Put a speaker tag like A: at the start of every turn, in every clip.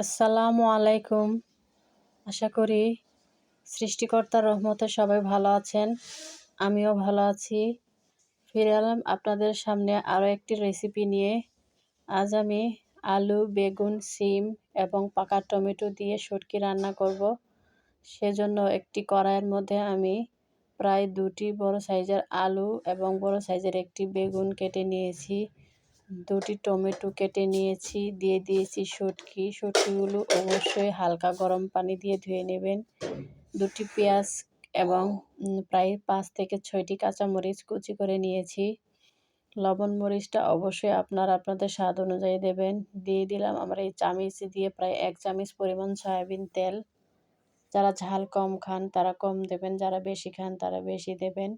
A: আসসালামু আলাইকুম। আশা করি সৃষ্টিকর্তার রহমতে সবাই ভালো আছেন। আমিও ভালো আছি। ফিরে এলাম আপনাদের সামনে আরও একটি রেসিপি নিয়ে। আজ আমি আলু, বেগুন, সিম এবং পাকা টমেটো দিয়ে সটকি রান্না করব। সেজন্য একটি কড়াইয়ের মধ্যে আমি প্রায় দুটি বড় সাইজের আলু এবং বড় সাইজের একটি বেগুন কেটে নিয়েছি। দুটি টমেটো কেটে নিয়েছি, দিয়ে দিয়েছি শুটকি। শুটকিগুলো অবশ্যই হালকা গরম পানি দিয়ে ধুয়ে নেবেন। দুটি পেঁয়াজ এবং প্রায় পাঁচ থেকে ছয়টি কাঁচামরিচ কুচি করে নিয়েছি। লবণ মরিচটা অবশ্যই আপনারা আপনাদের স্বাদ অনুযায়ী দেবেন। দিয়ে দিলাম আমরা এই চামিচ দিয়ে প্রায় এক চামিচ পরিমাণ সয়াবিন তেল। যারা ঝাল কম খান তারা কম দেবেন, যারা বেশি খান তারা বেশি দেবেন।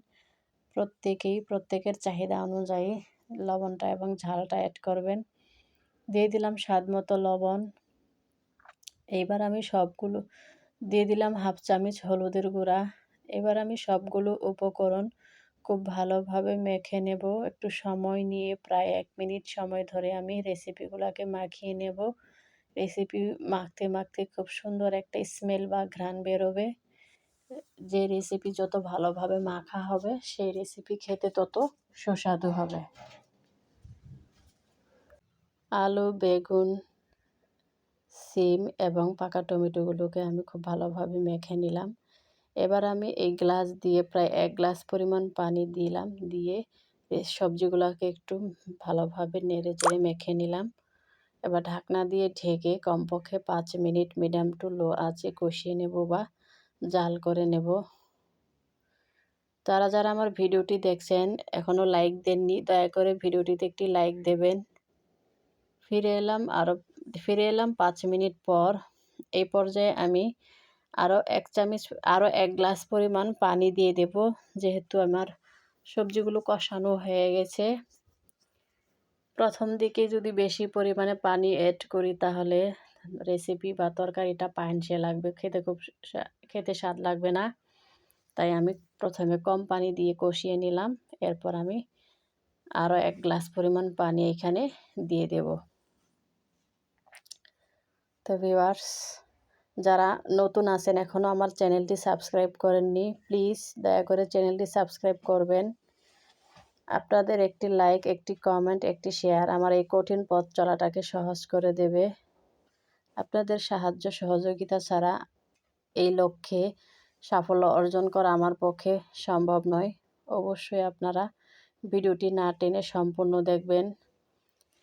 A: প্রত্যেকেই, প্রত্যেকের চাহিদা অনুযায়ী লবণটা এবং ঝালটা অ্যাড করবেন। দিয়ে দিলাম স্বাদ মতো লবণ। এইবার আমি সবগুলো, দিয়ে দিলাম হাফ চামচ হলুদের গুঁড়া। এবার আমি সবগুলো উপকরণ খুব ভালোভাবে মেখে নেব। একটু সময় নিয়ে প্রায় এক মিনিট সময় ধরে আমি রেসিপিগুলোকে মাখিয়ে নেব। রেসিপি মাখতে মাখতে খুব সুন্দর একটা স্মেল বা ঘ্রাণ বেরোবে। যে রেসিপি যত ভালোভাবে মাখা হবে, সেই রেসিপি খেতে তত সুস্বাদু হবে। আলু, বেগুন, সিম এবং পাকা টমেটোগুলোকে আমি খুব ভালোভাবে মেখে নিলাম। এবার আমি এই গ্লাস দিয়ে প্রায় এক গ্লাস পরিমাণ পানি দিলাম, দিয়ে সবজিগুলোকে একটু ভালোভাবে নেড়ে চেড়ে মেখে নিলাম। এবার ঢাকনা দিয়ে ঢেকে কমপক্ষে পাঁচ মিনিট মিডিয়াম টু লো আছে কষিয়ে নেব বা জাল করে নেব। তারা যারা আমার ভিডিওটি দেখছেন এখনও লাইক দেননি, দয়া করে ভিডিওটিতে একটি লাইক দেবেন। ফিরে এলাম আরও ফিরে এলাম পাঁচ মিনিট পর। এই পর্যায়ে আমি আরও এক চামচ আরও এক গ্লাস পরিমাণ পানি দিয়ে দেব, যেহেতু আমার সবজিগুলো কষানো হয়ে গেছে। প্রথম দিকে যদি বেশি পরিমাণে পানি অ্যাড করি, তাহলে রেসিপি বা তরকারিটা পাইনসে লাগবে, খেতে খুব খেতে স্বাদ লাগবে না। তাই আমি প্রথমে কম পানি দিয়ে কষিয়ে নিলাম। এরপর আমি আরও এক গ্লাস পরিমাণ পানি এখানে দিয়ে দেব। তো ভিওয়ার্স যারা নতুন আছেন এখনও আমার চ্যানেলটি সাবস্ক্রাইব করেননি, প্লিজ দয়া করে চ্যানেলটি সাবস্ক্রাইব করবেন। আপনাদের একটি লাইক, একটি কমেন্ট, একটি শেয়ার আমার এই কঠিন পথ চলাটাকে সহজ করে দেবে। আপনাদের সাহায্য সহযোগিতা ছাড়া এই লক্ষ্যে সাফল্য অর্জন করা আমার পক্ষে সম্ভব নয়। অবশ্যই আপনারা ভিডিওটি না টেনে সম্পূর্ণ দেখবেন,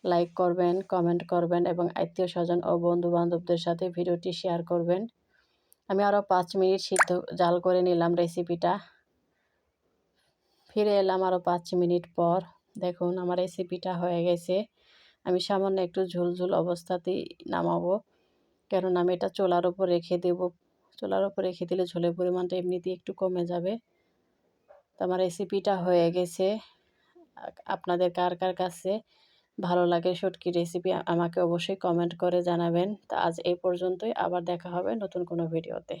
A: লাইক করবেন, কমেন্ট করবেন এবং আত্মীয় স্বজন ও বন্ধু বান্ধবদের সাথে ভিডিওটি শেয়ার করবেন। আমি আরও পাঁচ মিনিট সিদ্ধ জাল করে নিলাম রেসিপিটা। ফিরে এলাম আরও পাঁচ মিনিট পর। দেখুন, আমার রেসিপিটা হয়ে গেছে। আমি সামান্য একটু ঝুলঝুল অবস্থাতেই নামাবো। কেননা আমি এটা চোলার ওপর রেখে দেব চোলার ওপর রেখে দিলে ঝোলের পরিমাণটা এমনিতেই একটু কমে যাবে। তো আমার রেসিপিটা হয়ে গেছে। আপনাদের কার কার কাছে ভালো লাগে শুটকি রেসিপি আমাকে অবশ্যই কমেন্ট করে জানাবেন। তো আজ এই পর্যন্তই, আবার দেখা হবে নতুন কোনো ভিডিওতে।